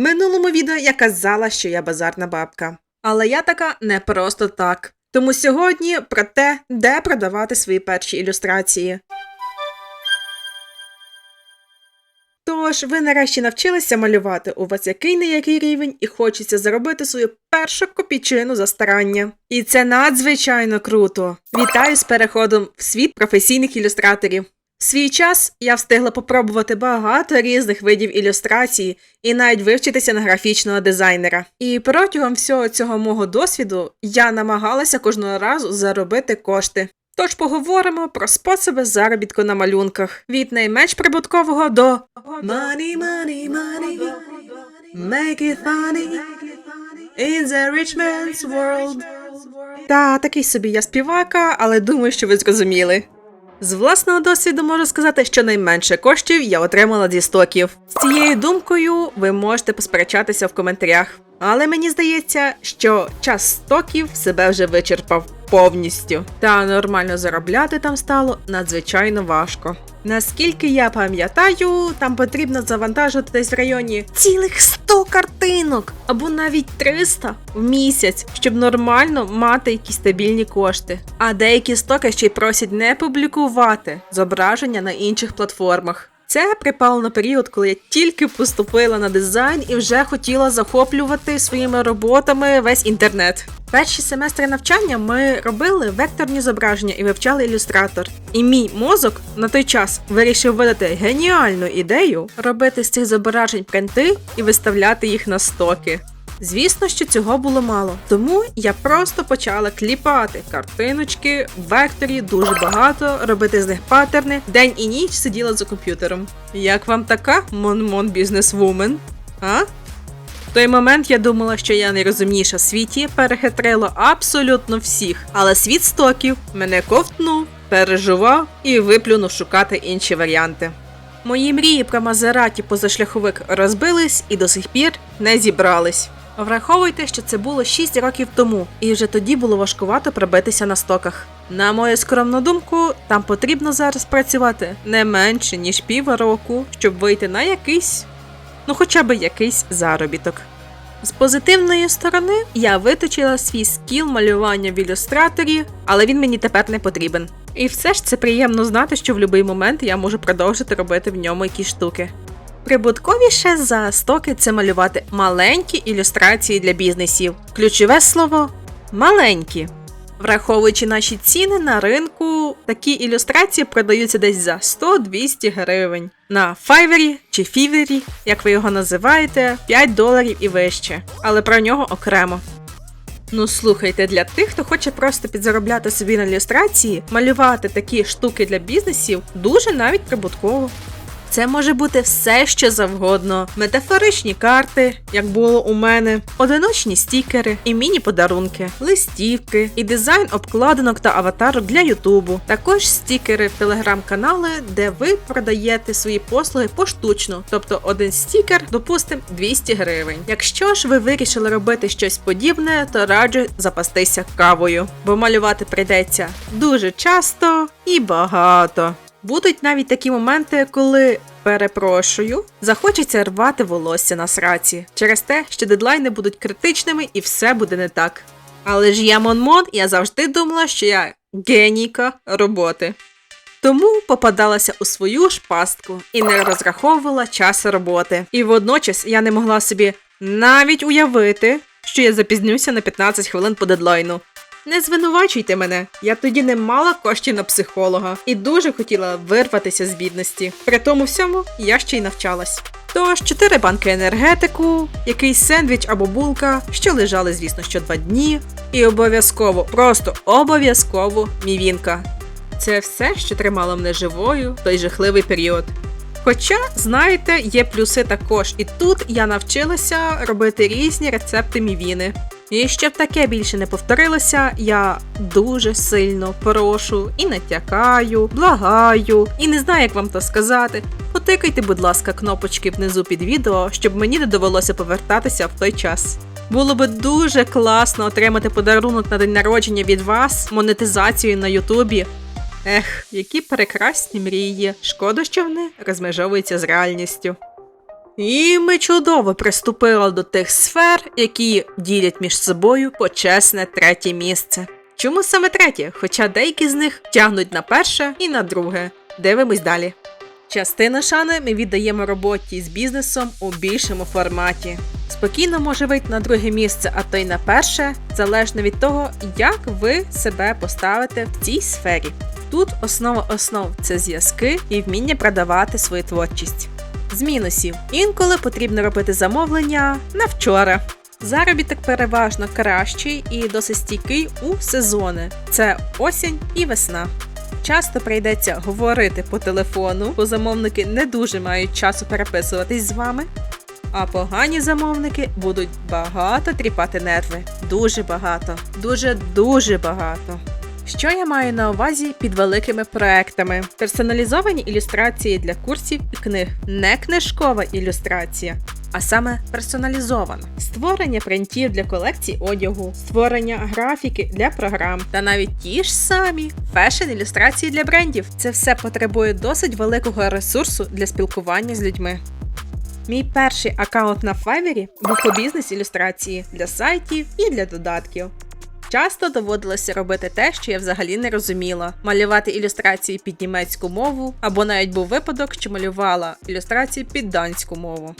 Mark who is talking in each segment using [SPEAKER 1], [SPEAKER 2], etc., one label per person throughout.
[SPEAKER 1] Минулому відео я казала, що я базарна бабка. Але я така не просто так. Тому сьогодні про те, де продавати свої перші ілюстрації. Тож, ви нарешті навчилися малювати, у вас який не який рівень, і хочеться заробити свою першу копійчину за старання. І це надзвичайно круто. Вітаю з переходом в світ професійних ілюстраторів. В свій час я встигла попробувати багато різних видів ілюстрації і навіть вивчитися на графічного дизайнера. І протягом всього цього мого досвіду я намагалася кожного разу заробити кошти. Тож поговоримо про способи заробітку на малюнках від найменш прибуткового до Money, money, money, make it funny in the rich man's world. Та такий собі я співака, але думаю, що ви зрозуміли. З власного досвіду можу сказати, що найменше коштів я отримала зі стоків. З цією думкою ви можете посперечатися в коментарях. Але мені здається, що час стоків себе вже вичерпав повністю. Та нормально заробляти там стало надзвичайно важко. Наскільки я пам'ятаю, там потрібно завантажити десь в районі цілих 100 картинок або навіть 300 в місяць, щоб нормально мати якісь стабільні кошти. А деякі стоки ще й просять не публікувати зображення на інших платформах. Це припало на період, коли я тільки поступила на дизайн і вже хотіла захоплювати своїми роботами весь інтернет. Перші семестри навчання ми робили векторні зображення і вивчали ілюстратор. І мій мозок на той час вирішив видати геніальну ідею робити з цих зображень принти і виставляти їх на стоки. Звісно, що цього було мало, тому я просто почала кліпати картиночки векторі дуже багато, робити з них паттерни, день і ніч сиділа за комп'ютером. Як вам така Монмон бізнесвумен? А? В той момент я думала, що я найрозумніша в світі перехитрила абсолютно всіх, але світ стоків мене ковтнув, переживав і виплюнув шукати інші варіанти. Мої мрії про Мазераті позашляховик розбились і до сих пір не зібрались. Враховуйте, що це було 6 років тому, і вже тоді було важкувато пробитися на стоках. На мою скромну думку, там потрібно зараз працювати не менше ніж півроку, щоб вийти на якийсь, ну хоча б якийсь заробіток. З позитивної сторони я виточила свій скіл малювання в ілюстраторі, але він мені тепер не потрібен. І все ж це приємно знати, що в будь-який момент я можу продовжити робити в ньому якісь штуки. Прибутковіше за стоки це малювати маленькі ілюстрації для бізнесів. Ключове слово маленькі. Враховуючи наші ціни на ринку, такі ілюстрації продаються десь за 100-200 гривень. На Fiverr чи Fiverr, як ви його називаєте, 5 доларів і вище, але про нього окремо. Ну слухайте, для тих, хто хоче просто підзаробляти собі на ілюстрації, малювати такі штуки для бізнесів дуже навіть прибутково. Це може бути все, що завгодно: метафоричні карти, як було у мене, одиночні стікери і міні-подарунки, листівки і дизайн обкладинок та аватарок для Ютубу. Також стікери в телеграм-канали, де ви продаєте свої послуги поштучно, тобто один стікер, допустим, 200 гривень. Якщо ж ви вирішили робити щось подібне, то раджу запастися кавою, бо малювати прийдеться дуже часто і багато. Будуть навіть такі моменти, коли перепрошую, захочеться рвати волосся на сраці через те, що дедлайни будуть критичними і все буде не так. Але ж я Монмон, я завжди думала, що я генійка роботи. Тому попадалася у свою ж пастку і не розраховувала час роботи. І водночас я не могла собі навіть уявити, що я запізнюся на 15 хвилин по дедлайну. Не звинувачуйте мене, я тоді не мала коштів на психолога і дуже хотіла вирватися з бідності. При тому всьому я ще й навчалась. Тож 4 банки енергетику, якийсь сендвіч або булка, що лежали, звісно, що два дні, і обов'язково, просто обов'язково мівінка. Це все, що тримало мене живою в той жахливий період. Хоча, знаєте, є плюси також, і тут я навчилася робити різні рецепти мівіни. І щоб таке більше не повторилося, я дуже сильно прошу і натякаю, благаю, і не знаю, як вам то сказати. Потикайте, будь ласка, кнопочки внизу під відео, щоб мені не довелося повертатися в той час. Було би дуже класно отримати подарунок на день народження від вас, монетизацію на Ютубі. Ех, які прекрасні мрії. Шкода, що вони розмежовуються з реальністю. І ми чудово приступили до тих сфер, які ділять між собою почесне третє місце. Чому саме третє? Хоча деякі з них тягнуть на перше і на друге. Дивимось далі. Частину шани ми віддаємо роботі з бізнесом у більшому форматі. Спокійно може вийти на друге місце, а то й на перше, залежно від того, як ви себе поставите в цій сфері. Тут основа основ це зв'язки і вміння продавати свою творчість. З мінусів інколи потрібно робити замовлення на вчора. Заробіток переважно кращий і досить стійкий у сезони: це осінь і весна. Часто прийдеться говорити по телефону, бо замовники не дуже мають часу переписуватись з вами. А погані замовники будуть багато тріпати нерви. Дуже багато. Дуже дуже багато. Що я маю на увазі під великими проектами? Персоналізовані ілюстрації для курсів і книг, не книжкова ілюстрація, а саме персоналізована. Створення принтів для колекцій одягу, створення графіки для програм та навіть ті ж самі фешн-ілюстрації для брендів. Це все потребує досить великого ресурсу для спілкування з людьми. Мій перший аккаунт на Fiverr був по бізнес-ілюстрації для сайтів і для додатків. Часто доводилося робити те, що я взагалі не розуміла: малювати ілюстрації під німецьку мову, або навіть був випадок, що малювала ілюстрації під данську мову.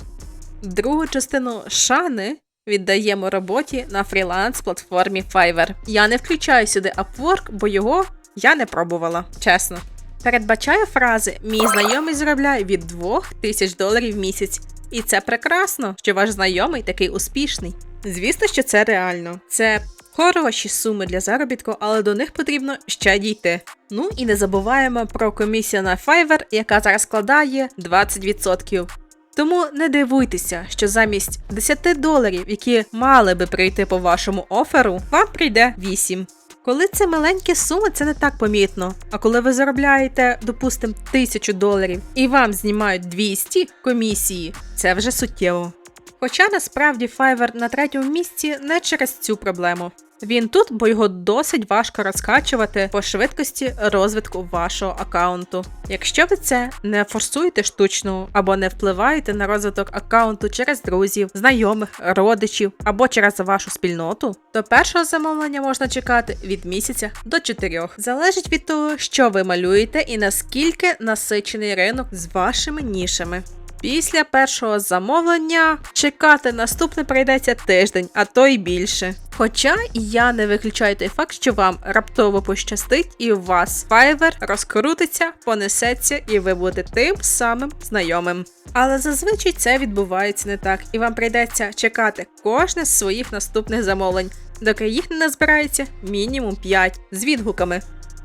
[SPEAKER 1] Другу частину шани віддаємо роботі на фріланс-платформі Fiverr. Я не включаю сюди Upwork, бо його я не пробувала, чесно. Передбачаю фрази Мій знайомий заробляє від 2 тисяч доларів в місяць. І це прекрасно, що ваш знайомий такий успішний. Звісно, що це реально. Це хороші суми для заробітку, але до них потрібно ще дійти. Ну і не забуваємо про комісію на Fiverr, яка зараз складає 20%. Тому не дивуйтеся, що замість 10 доларів, які мали би прийти по вашому оферу, вам прийде 8. Коли це маленькі суми, це не так помітно. А коли ви заробляєте, допустимо, 1000 доларів і вам знімають 200 комісії, це вже суттєво. Хоча насправді Fiverr на третьому місці не через цю проблему. Він тут, бо його досить важко розкачувати по швидкості розвитку вашого аккаунту. Якщо ви це не форсуєте штучно або не впливаєте на розвиток аккаунту через друзів, знайомих, родичів або через вашу спільноту, то першого замовлення можна чекати від місяця до чотирьох. Залежить від того, що ви малюєте і наскільки насичений ринок з вашими нішами. Після першого замовлення чекати наступне прийдеться тиждень, а то й більше. Хоча я не виключаю той факт, що вам раптово пощастить, і у вас Fiverr розкрутиться, понесеться, і ви будете тим самим знайомим. Але зазвичай це відбувається не так, і вам прийдеться чекати кожне з своїх наступних замовлень, доки їх не назбирається мінімум 5 з відгуками.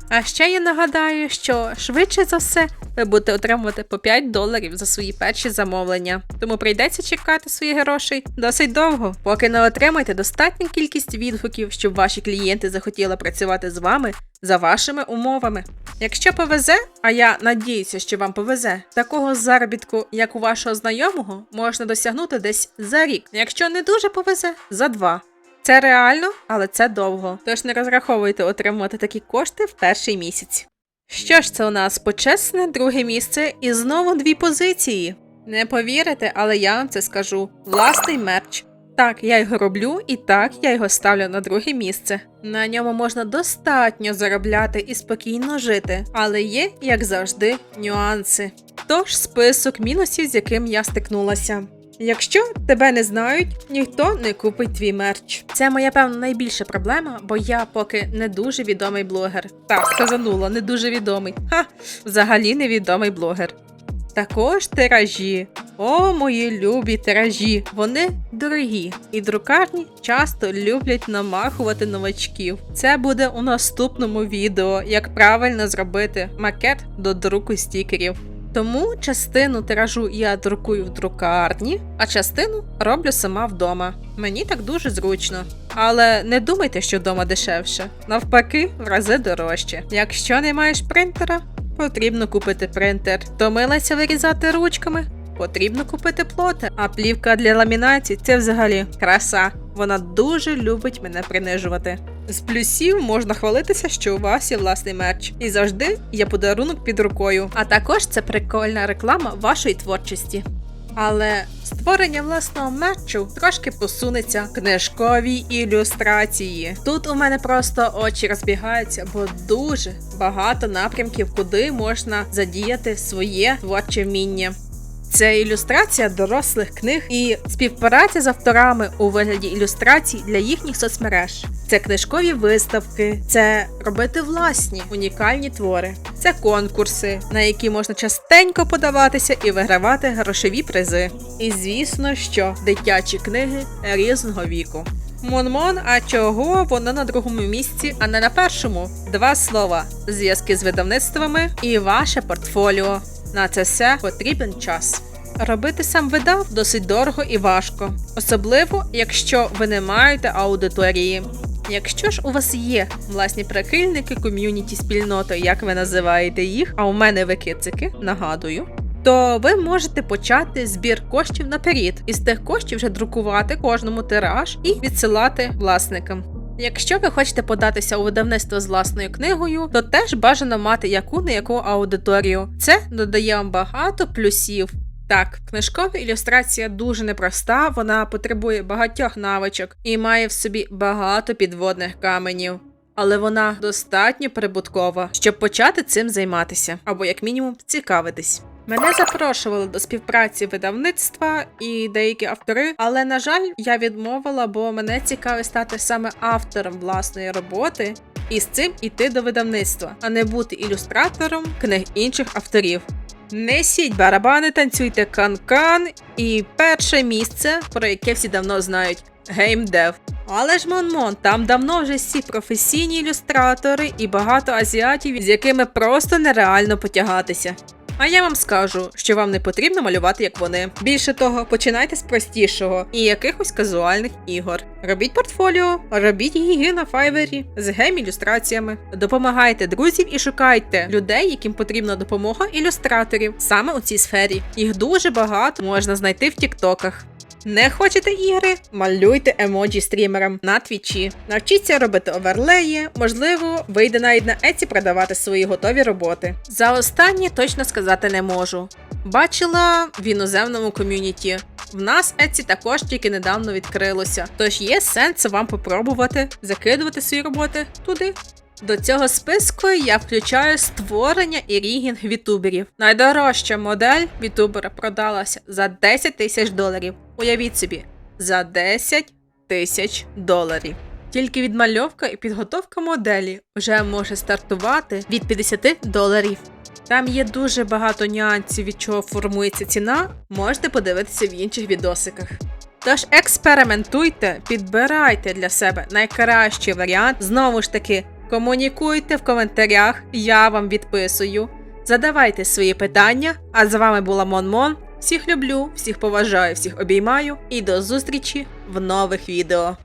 [SPEAKER 1] А ще я нагадаю, що швидше за все ви будете отримувати по 5 доларів за свої перші замовлення, тому прийдеться чекати своїх грошей досить довго, поки не отримаєте достатню кількість відгуків, щоб ваші клієнти захотіли працювати з вами за вашими умовами. Якщо повезе, а я надіюся, що вам повезе, такого заробітку, як у вашого знайомого, можна досягнути десь за рік. Якщо не дуже повезе, за два. Це реально, але це довго. Тож не розраховуйте отримувати такі кошти в перший місяць. Що ж це у нас почесне друге місце і знову дві позиції. Не повірите, але я вам це скажу. Власний мерч. Так, я його роблю, і так я його ставлю на друге місце. На ньому можна достатньо заробляти і спокійно жити, але є, як завжди, нюанси. Тож список мінусів, з яким я стикнулася. Якщо тебе не знають, ніхто не купить твій мерч. Це моя певна найбільша проблема, бо я поки не дуже відомий блогер. Так, сказанула, не дуже відомий. Ха, взагалі невідомий блогер. Також тиражі. О, мої любі тиражі. Вони дорогі, і друкарні часто люблять намахувати новачків. Це буде у наступному відео, як правильно зробити макет до друку стікерів. Тому частину тиражу я друкую в друкарні, а частину роблю сама вдома. Мені так дуже зручно. Але не думайте, що вдома дешевше. Навпаки, в рази дорожче. Якщо не маєш принтера, потрібно купити принтер. Томилася вирізати ручками. Потрібно купити плоти, а плівка для ламінації це взагалі краса. Вона дуже любить мене принижувати. З плюсів можна хвалитися, що у вас є власний мерч, і завжди є подарунок під рукою. А також це прикольна реклама вашої творчості. Але створення власного мерчу трошки посунеться книжкові ілюстрації. Тут у мене просто очі розбігаються, бо дуже багато напрямків, куди можна задіяти своє творче вміння. Це ілюстрація дорослих книг і співпраця з авторами у вигляді ілюстрацій для їхніх соцмереж. Це книжкові виставки, це робити власні унікальні твори, це конкурси, на які можна частенько подаватися і вигравати грошові призи. І звісно, що дитячі книги різного віку. Монмон, а чого воно на другому місці, а не на першому? Два слова: зв'язки з видавництвами і ваше портфоліо. На це все потрібен час. Робити сам видав досить дорого і важко, особливо якщо ви не маєте аудиторії. Якщо ж у вас є власні прихильники, ком'юніті, спільноти, як ви називаєте їх, а у мене ви кицики, нагадую, то ви можете почати збір коштів наперед, і з тих коштів вже друкувати кожному тираж і відсилати власникам. Якщо ви хочете податися у видавництво з власною книгою, то теж бажано мати яку не яку аудиторію. Це додає вам багато плюсів. Так, книжкова ілюстрація дуже непроста, вона потребує багатьох навичок і має в собі багато підводних каменів. Але вона достатньо прибуткова, щоб почати цим займатися, або як мінімум цікавитись. Мене запрошували до співпраці видавництва і деякі автори, але на жаль, я відмовила, бо мене цікавить стати саме автором власної роботи і з цим іти до видавництва, а не бути ілюстратором книг інших авторів. Несіть барабани, танцюйте канкан і перше місце, про яке всі давно знають геймдев. Але ж Монмон, там давно вже всі професійні ілюстратори і багато азіатів, з якими просто нереально потягатися. А я вам скажу, що вам не потрібно малювати як вони. Більше того, починайте з простішого і якихось казуальних ігор. Робіть портфоліо, робіть її на файвері з гейм-ілюстраціями. Допомагайте друзів і шукайте людей, яким потрібна допомога ілюстраторів саме у цій сфері. Їх дуже багато можна знайти в тіктоках. Не хочете ігри? Малюйте емоджі стрімерам на твічі. Навчіться робити оверлеї, можливо, вийде навіть на Еці продавати свої готові роботи. За останнє точно сказати не можу. Бачила в іноземному ком'юніті. В нас Еці також тільки недавно відкрилося, тож є сенс вам попробувати закидувати свої роботи туди. До цього списку я включаю створення і рігінг вітуберів. Найдорожча модель вітубера продалася за 10 тисяч доларів. Уявіть собі, за 10 тисяч доларів. Тільки відмальовка і підготовка моделі вже може стартувати від 50 доларів. Там є дуже багато нюансів, від чого формується ціна, можете подивитися в інших відосиках. Тож експериментуйте, підбирайте для себе найкращий варіант. Знову ж таки, комунікуйте в коментарях, я вам відписую. Задавайте свої питання. А з вами була Монмон. Всіх люблю, всіх поважаю, всіх обіймаю і до зустрічі в нових відео.